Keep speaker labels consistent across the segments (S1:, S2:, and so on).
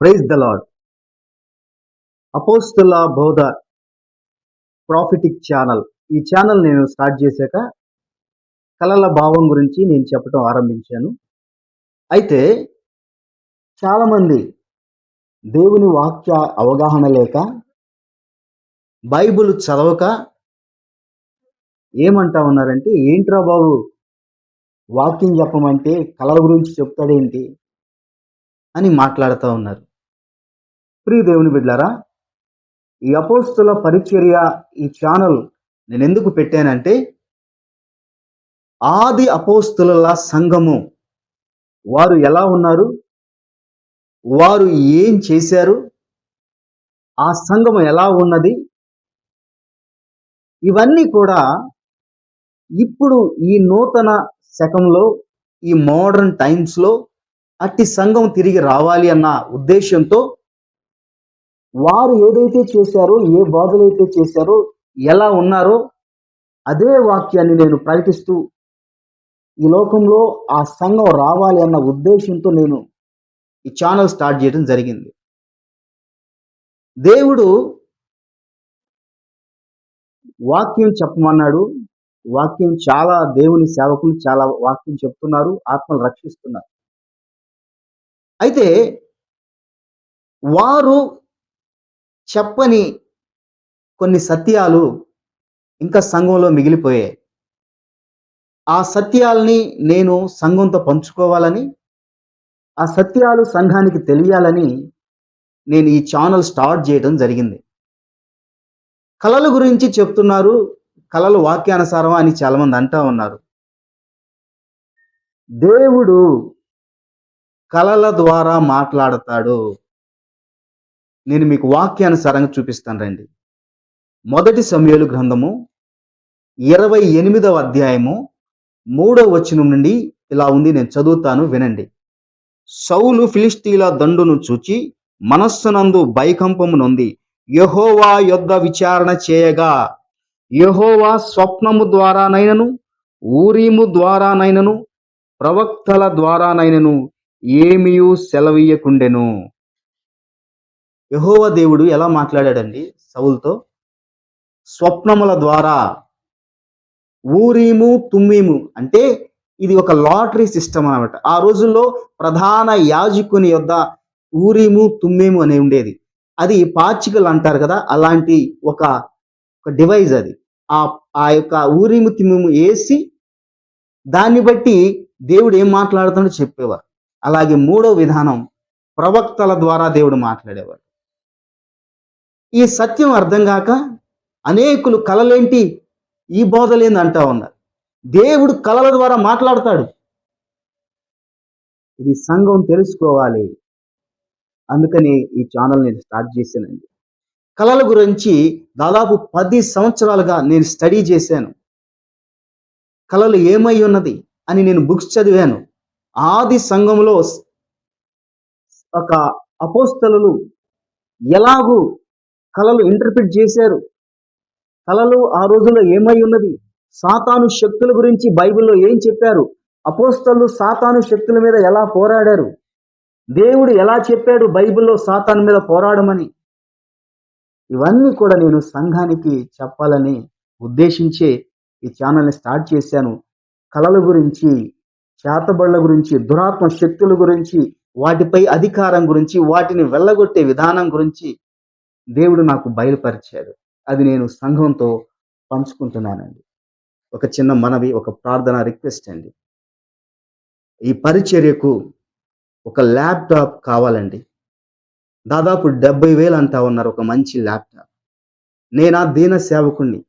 S1: Praise the lord అపోస్తుల బోధ prophetic channel ఈ ఛానల్ నేను స్టార్ట్ చేశాక కళల భావం గురించి నేను చెప్పడం ఆరంభించాను. అయితే చాలామంది దేవుని వాక్య అవగాహన లేక బైబిల్ చదవక ఏమంటా ఉన్నారంటే ఏంట్రా బాబు? వాక్యం చెప్పమంటే కళల గురించి చెప్తాడేంటి? అని మాట్లాడుతూ ఉన్నారు. ప్రియ దేవుని బిడ్డారా ఈ అపోస్తుల పరిచర్య ఈ ఛానల్ నేను ఎందుకు పెట్టానంటే ఆది అపోస్తుల సంఘము వారు ఎలా ఉన్నారు వారు ఏం చేశారు ఆ సంఘము ఎలా ఉన్నది ఇవన్నీ కూడా ఇప్పుడు ఈ నూతన శకంలో ఈ మోడర్న్ టైమ్స్లో అట్టి సంఘం తిరిగి రావాలి అన్న ఉద్దేశంతో వారు ఏదైతే చేశారో ఏ బాధలైతే చేశారో ఎలా ఉన్నారో అదే వాక్యాన్ని నేను ప్రకటిస్తూ ఈ లోకంలో ఆ సంఘం రావాలి అన్న ఉద్దేశంతో నేను ఈ ఛానల్ స్టార్ట్ చేయడం జరిగింది. దేవుడు వాక్యం చెప్పమన్నాడు. వాక్యం చాలా దేవుని సేవకులు చాలా వాక్యం చెప్తున్నారు ఆత్మలు రక్షిస్తున్నారు. అయితే వారు చెప్పని కొన్ని సత్యాలు ఇంకా సంఘంలో మిగిలిపోయాయి. ఆ సత్యాలని నేను సంఘంతో పంచుకోవాలని ఆ సత్యాలు సంఘానికి తెలియాలని నేను ఈ ఛానల్ స్టార్ట్ చేయడం జరిగింది. కళల గురించి చెప్తున్నారు కళలు వాక్యానుసారం అని చాలామంది అంటా ఉన్నారు. దేవుడు కళల ద్వారా మాట్లాడతాడు. నేను మీకు వాక్యానుసారంగా చూపిస్తాను రండి. మొదటి సమయాలు గ్రంథము ఇరవై ఎనిమిదవ అధ్యాయము మూడవ వచనం నుండి ఇలా ఉంది నేను చదువుతాను వినండి. సౌలు ఫిలిస్తీల దండును చూచి మనస్సునందు భయకంపము నొంది యహోవా యొద్ద విచారణ చేయగా యహోవా స్వప్నము ద్వారానైనను ఊరీము ద్వారానైనను ప్రవక్తల ద్వారానైనను ఏమియూ సెలవీయకుండెను. యహోవ దేవుడు ఎలా మాట్లాడాడండి సౌల్తో? స్వప్నముల ద్వారా ఊరీము తుమ్మీము. అంటే ఇది ఒక లాటరీ సిస్టమ్ అనమాట ఆ రోజుల్లో ప్రధాన యాజకుని యొద్ద ఊరీము తుమ్మీము అని ఉండేది. అది పాచికలు అంటారు కదా అలాంటి ఒక డివైజ్ అది. ఆ ఆ యొక్క ఊరీము తుమ్మేము వేసి దాన్ని బట్టి దేవుడు ఏం మాట్లాడుతాడో చెప్పేవారు. అలాగే మూడో విధానం ప్రవక్తల ద్వారా దేవుడు మాట్లాడేవాడు. ఈ సత్యం అర్థం కాక అనేకులు కలలేంటి? ఈ బోధలేంది అంటా ఉన్నారు. దేవుడు కళల ద్వారా మాట్లాడతాడు. ఇది సంఘం తెలుసుకోవాలి. అందుకని ఈ ఛానల్ నేను స్టార్ట్ చేశానండి. కళల గురించి దాదాపు పది సంవత్సరాలుగా నేను స్టడీ చేశాను. కళలు ఏమై ఉన్నది అని నేను బుక్స్ చదివాను. ఆది సంఘంలో ఒక అపోస్తలు ఎలాగూ కళలు ఇంటర్ప్రిట్ చేశారు. కళలు ఆ రోజుల్లో ఏమై ఉన్నది? సాతాను శక్తుల గురించి బైబిల్లో ఏం చెప్పారు? అపోస్తలు సాతాను శక్తుల మీద ఎలా పోరాడారు? దేవుడు ఎలా చెప్పాడు బైబిల్లో సాతాను మీద పోరాడమని? ఇవన్నీ కూడా నేను సంఘానికి చెప్పాలని ఉద్దేశించే ఈ ఛానల్ని స్టార్ట్ చేశాను. కళల గురించి చేతబళ్ళ గురించి దురాత్మ శక్తుల గురించి వాటిపై అధికారం గురించి వాటిని వెళ్ళగొట్టే విధానం గురించి దేవుడు నాకు బయలుపరిచాడు. అది నేను సంఘంతో పంచుకుంటున్నానండి. ఒక చిన్న మనవి ఒక ప్రార్థన రిక్వెస్ట్ అండి. ఈ పరిచర్యకు ఒక ల్యాప్టాప్ కావాలండి. దాదాపు డెబ్బై వేలు అంటా ఉన్నారు ఒక మంచి ల్యాప్టాప్. నేను ఆ దీన సేవకుణ్ణి?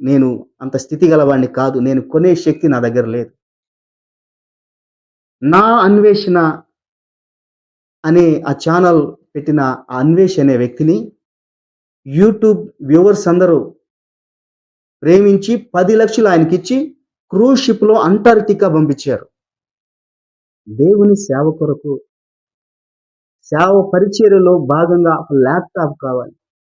S1: నేను అంత స్థితి గలవాడిని కాదు. నేను కొనే శక్తి నా దగ్గర లేదు. నా అన్వేషణ అనే ఆ ఛానల్ పెట్టిన ఆ అన్వేష్ అనే వ్యక్తిని యూట్యూబ్ వ్యూవర్స్ అందరూ ప్రేమించి పది లక్షలు ఆయనకిచ్చి క్రూజ్ షిప్లో అంటార్కిటికా పంపించారు. దేవుని సేవ కొరకు సేవ పరిచర్యలో భాగంగా ఒక ల్యాప్టాప్ కావాలి.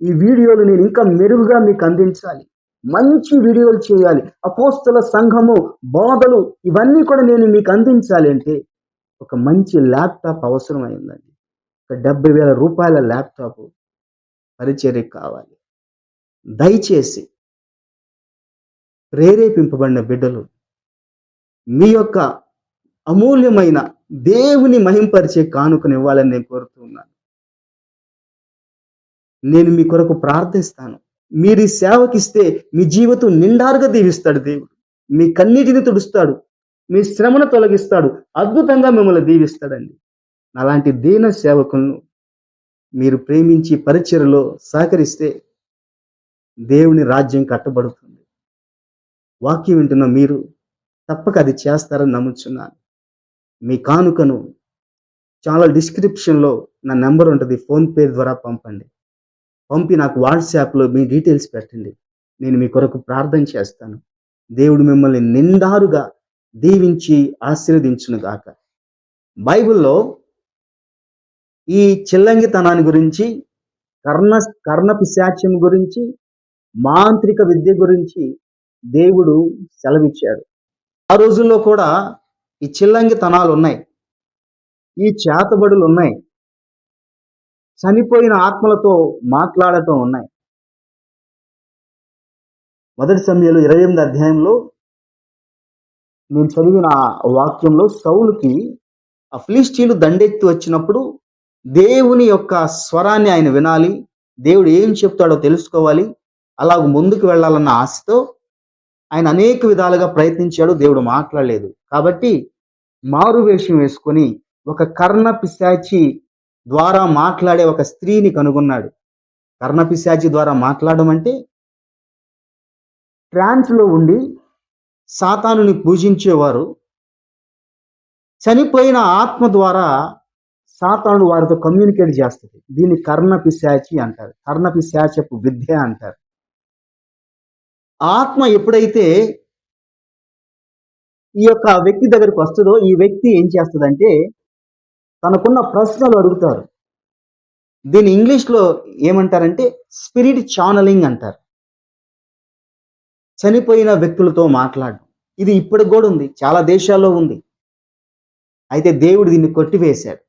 S1: ఈ వీడియోలు నేను ఇంకా మెరుగుగా మీకు అందించాలి. మంచి వీడియోలు చేయాలి. అపోస్తల సంఘము బోధలు ఇవన్నీ కూడా నేను మీకు అందించాలి అంటే ఒక మంచి ల్యాప్టాప్ అవసరమైందండి ఒక డెబ్బై వేల రూపాయల ల్యాప్టాప్ పరిచర్య కావాలి. దయచేసి ప్రేరేపింపబడిన బిడ్డలు మీ యొక్క అమూల్యమైన దేవుని మహింపరిచే కానుకనివ్వాలని నేను కోరుతున్నాను. నేను మీ కొరకు ప్రార్థిస్తాను. మీరు ఈ సేవకిస్తే మీ జీవితం నిండారుగా దీవిస్తాడు దేవుడు. మీ కన్నీటిని తుడుస్తాడు. మీ శ్రమను తొలగిస్తాడు. అద్భుతంగా మిమ్మల్ని దీవిస్తాడండి. అలాంటి దీన సేవకులను మీరు ప్రేమించి పరిచయలో సహకరిస్తే దేవుని రాజ్యం కట్టబడుతుంది. వాక్యం వింటున్న మీరు తప్పక అది చేస్తారని నమ్ముచున్నాను. మీ కానుకను చాలా డిస్క్రిప్షన్లో నా నెంబర్ ఉంటుంది ఫోన్పే ద్వారా పంపండి. పంపి నాకు వాట్సాప్లో మీ డీటెయిల్స్ పెట్టండి. నేను మీ కొరకు ప్రార్థన చేస్తాను. దేవుడు మిమ్మల్ని నిండారుగా దీవించి ఆశీర్వదించును గాక బైబిల్లో ఈ చిల్లంగితనాన్ని గురించి కర్ణ కర్ణ పిశాచ్యం గురించి మాంత్రిక విద్య గురించి దేవుడు సెలవిచ్చాడు. ఆ రోజుల్లో కూడా ఈ చిల్లంగితనాలు ఉన్నాయి ఈ చేతబడులు ఉన్నాయి చనిపోయిన ఆత్మలతో మాట్లాడటం ఉన్నాయి. మొదటి సమయంలో ఇరవై ఎనిమిది అధ్యాయంలో నేను చదివిన వాక్యంలో సౌలుకి ఆ ఫిలిస్టీలు దండెత్తి వచ్చినప్పుడు దేవుని యొక్క స్వరాన్ని ఆయన వినాలి. దేవుడు ఏం చెప్తాడో తెలుసుకోవాలి. అలాగ ముందుకు వెళ్ళాలన్న ఆశతో ఆయన అనేక విధాలుగా ప్రయత్నించాడు. దేవుడు మాట్లాడలేదు. కాబట్టి మారు వేషం వేసుకొని ఒక కర్ణ పిశాచి ద్వారా మాట్లాడే ఒక స్త్రీని కనుగొన్నాడు. కర్ణ పిశాచి ద్వారా మాట్లాడడం అంటే ట్రాన్స్లో ఉండి సాతానుని పూజించేవారు చనిపోయిన ఆత్మ ద్వారా సాతాను వారితో కమ్యూనికేట్ చేస్తుంది. దీన్ని కర్ణ పిశాచి అంటారు. కర్ణ పిశాచపు విద్య అంటారు. ఆత్మ ఎప్పుడైతే ఈ యొక్క వ్యక్తి దగ్గరికి వస్తుందో ఈ వ్యక్తి ఏం చేస్తుందంటే తనకున్న ప్రశ్నలు అడుగుతారు. దీన్ని ఇంగ్లీష్లో ఏమంటారంటే స్పిరిట్ ఛానలింగ్ అంటారు. చనిపోయిన వ్యక్తులతో మాట్లాడడం. ఇది ఇప్పటికి కూడా ఉంది. చాలా దేశాల్లో ఉంది. అయితే దేవుడు దీన్ని కొట్టివేశాడు.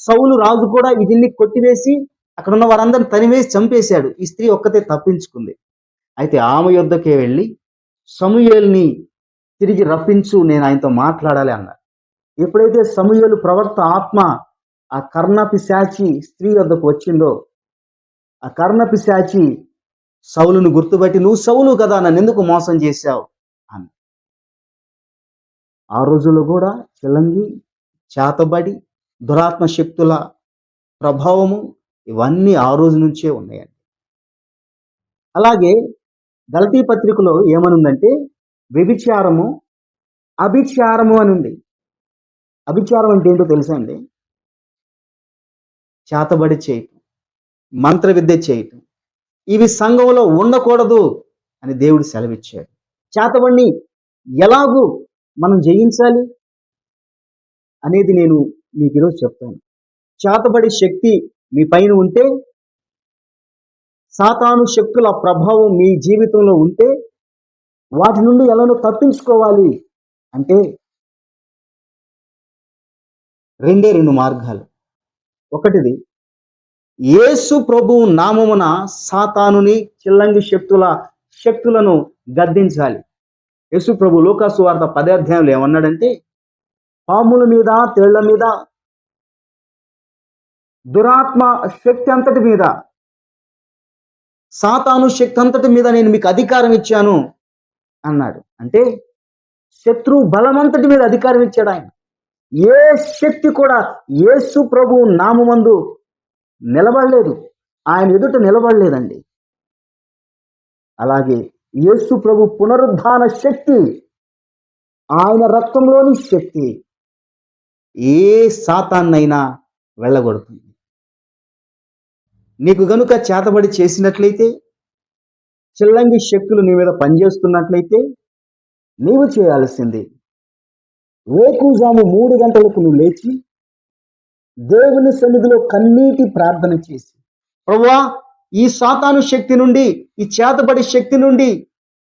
S1: సౌలు రాజు కూడా వీటిని కొట్టివేసి అక్కడ ఉన్న వారందరిని తనివేసి చంపేశాడు. ఈ స్త్రీ ఒక్కతే తప్పించుకుంది. అయితే ఆమె యొద్దకే వెళ్ళి సమూయేల్ని తిరిగి రప్పించు నేను ఆయనతో మాట్లాడాలి అన్నాడు ఎప్పుడైతే సమూయేలు ప్రవర్త ఆత్మ ఆ కర్ణపిశాచి స్త్రీ వద్దకు వచ్చిందో ఆ కర్ణపిశాచి సౌలును గుర్తుపట్టి నువ్వు సౌలు కదా నన్ను ఎందుకు మోసం చేశావు? అని. ఆ రోజుల్లో కూడా చిలంగి చేతబడి దురాత్మ శక్తుల ప్రభావము ఇవన్నీ ఆ రోజు నుంచే ఉన్నాయండి. అలాగే గలతీ పత్రికలో ఏమనుందంటే వ్యభిచారము అభిచారము అని ఉంది అభిచారం అంటే ఏంటో తెలుసా అండి? చేతబడి చేయటం మంత్ర విద్య చేయటం. ఇవి సంఘంలో ఉండకూడదు అని దేవుడు సెలవిచ్చాడు. చేతబడిని ఎలాగూ మనం జయించాలి? అనేది నేను మీకు ఈరోజు చెప్తాను. చేతబడి శక్తి మీ పైన ఉంటే సాతాను శక్తుల ప్రభావం మీ జీవితంలో ఉంటే వాటి నుండి ఎలానో తప్పించుకోవాలి అంటే రెండే రెండు మార్గాలు. ఒకటిది యేసు ప్రభు నామమున సాతానుని చిల్లంగి శక్తుల శక్తులను గద్దించాలి. యేసు ప్రభు లోకాసు వార్త పదాధ్యాయంలో ఏమన్నాడంటే పాముల మీద తేళ్ళ మీద. దురాత్మ శక్తి అంతటి మీద. సాతాను శక్తి అంతటి మీద నేను మీకు అధికారం ఇచ్చాను అన్నాడు. అంటే శత్రు బలమంతటి మీద అధికారం ఇచ్చాడు ఆయన. ఏ శక్తి కూడా యేసు ప్రభు నామందు నిలబడలేదు. ఆయన ఎదుట నిలబడలేదండి. అలాగే యేసు ప్రభు పునరుద్ధాన శక్తి ఆయన రక్తంలోని శక్తి ఏ సాతాన్నైనా వెళ్ళగొడుతుంది. నీకు గనుక చేతబడి చేసినట్లయితే చిల్లంగి శక్తులు నీ మీద పనిచేస్తున్నట్లయితే నీవు చేయాల్సింది వేకుజాము మూడు గంటలకు నువ్వు లేచి దేవుని సన్నిధిలో కన్నీటి ప్రార్థన చేసి ప్రవ్వా ఈ సాతాను శక్తి నుండి ఈ చేతబడి శక్తి నుండి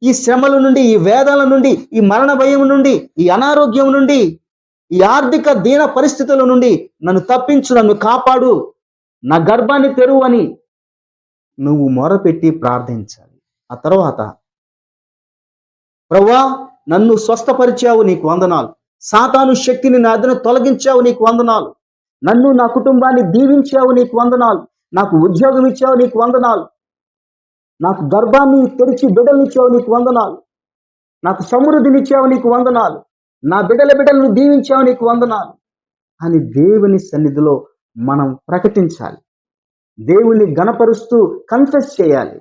S1: ఈ శ్రమల నుండి ఈ వేదాల నుండి ఈ మరణ భయం నుండి ఈ అనారోగ్యం నుండి ఈ ఆర్థిక దీన పరిస్థితుల నుండి నన్ను తప్పించు నన్ను కాపాడు. నా గర్భాన్ని తెరువు అని నువ్వు మొరపెట్టి ప్రార్థించాలి. ఆ తర్వాత ప్రవ్వా నన్ను స్వస్థపరిచావు నీకు వందనాలు. సాతాను శక్తిని నా అదను తొలగించావు నీకు వందనాలు. నన్ను నా కుటుంబాన్ని దీవించావు నీకు వందనాలు. నాకు ఉద్యోగం ఇచ్చావు నీకు వందనాలు. నాకు గర్భాన్ని తెరిచి బిడ్డలనిచ్చావు నీకు వందనాలు. నాకు సమృద్ధినిచ్చావు నీకు వందనాలు. నా బిడ్డల బిడ్డలను దీవించావు నీకు వందనాలు. అని దేవుని సన్నిధిలో మనం ప్రకటించాలి. దేవుణ్ణి గణపరుస్తూ కన్ఫెస్ చేయాలి.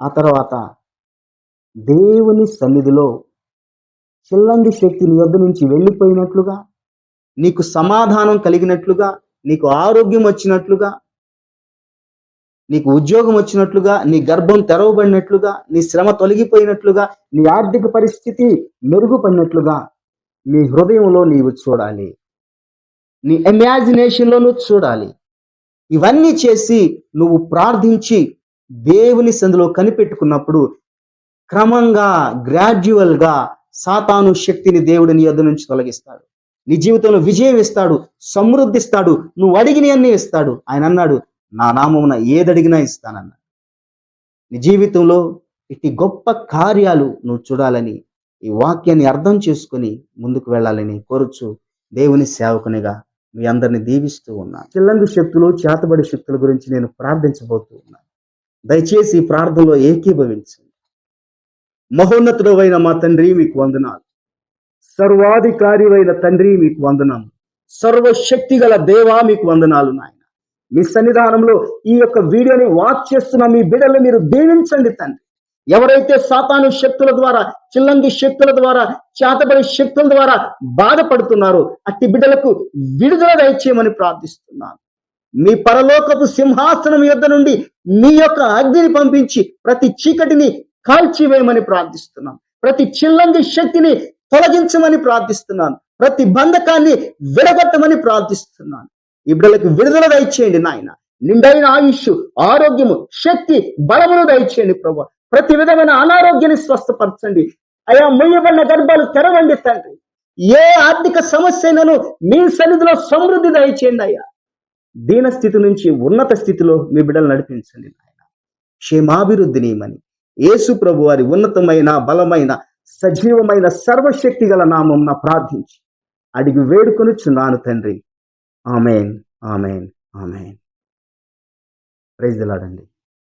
S1: ఆ తర్వాత దేవుని సన్నిధిలో చిల్లంగి శక్తి నీ యొద్ద నుంచి వెళ్ళిపోయినట్లుగా నీకు సమాధానం కలిగినట్లుగా నీకు ఆరోగ్యం వచ్చినట్లుగా నీకు ఉద్యోగం వచ్చినట్లుగా నీ గర్భం తెరవబడినట్లుగా నీ శ్రమ తొలగిపోయినట్లుగా నీ ఆర్థిక పరిస్థితి మెరుగుపడినట్లుగా నీ హృదయంలో నీవు చూడాలి. నీ ఇమాజినేషన్లో నువ్వు చూడాలి. ఇవన్నీ చేసి నువ్వు ప్రార్థించి దేవుని సందులో కనిపెట్టుకున్నప్పుడు క్రమంగా గ్రాడ్యువల్గా సాతాను శక్తిని దేవుడు నీ యొద్ద నుంచి తొలగిస్తాడు. నీ జీవితంలో విజయం ఇస్తాడు సమృద్ధిస్తాడు నువ్వు అడిగిన అన్ని ఇస్తాడు. ఆయన అన్నాడు నా నామమున ఏదడిగినా ఇస్తానన్న. నీ జీవితంలో ఇట్టి గొప్ప కార్యాలు నువ్వు చూడాలని ఈ వాక్యాన్ని అర్థం చేసుకుని ముందుకు వెళ్ళాలని కోరుచు. దేవుని సేవకునిగా మీ అందరిని దీవిస్తూ ఉన్నాను చిల్లంగు శక్తులు చేతబడి శక్తుల గురించి నేను ప్రార్థించబోతూ ఉన్నాను దయచేసి ప్రార్థనలో ఏకీభవించండి మహోన్నతుడు అయిన మా తండ్రి మీకు వందనాలు. సర్వాధికారి తండ్రి మీకు వందనాలు. సర్వశక్తి గల దేవా మీకు వందనాలు నాయన. మీ సన్నిధానంలో ఈ యొక్క వీడియోని వాచ్ చేస్తున్న మీ బిడ్డలు మీరు దీవించండి తండ్రి. ఎవరైతే సాతాను శక్తుల ద్వారా చిల్లంగి శక్తుల ద్వారా చేతబడి శక్తుల ద్వారా బాధపడుతున్నారో అట్టి బిడ్డలకు విడుదల దయచేయమని ప్రార్థిస్తున్నాను. మీ పరలోకపు సింహాసనం యొద్ద నుండి మీ యొక్క అగ్నిని పంపించి ప్రతి చీకటిని కాల్చివేయమని ప్రార్థిస్తున్నాను. ప్రతి చిల్లంగి శక్తిని తొలగించమని ప్రార్థిస్తున్నాను. ప్రతి బంధకాన్ని విడగొట్టమని ప్రార్థిస్తున్నాను. ఈ బిడ్డలకు విడుదల దయచేయండి నాయన. నిండైన ఆయుష్ ఆరోగ్యము శక్తి బలమును దయచేయండి ప్రభు. ప్రతి విధమైన అనారోగ్యాన్ని స్వస్థపరచండి. అయా మొయ్యబడిన గర్భాలు తెరవండి తండ్రి. ఏ ఆర్థిక సమస్యలను మీ సన్నిధిలో సమృద్ధి దయచేయండి అయ్యా. దీన స్థితి నుంచి ఉన్నత స్థితిలో మీ బిడ్డలు నడిపించండి నాయన. క్షేమాభివృద్ధినియమని యేసు ప్రభు వారి ఉన్నతమైన బలమైన సజీవమైన సర్వశక్తి గల నామం ప్రార్థించి అడిగి వేడుకొనుచున్నాను తండ్రి. Amen amen amen. ప్రైజ్ లాడండి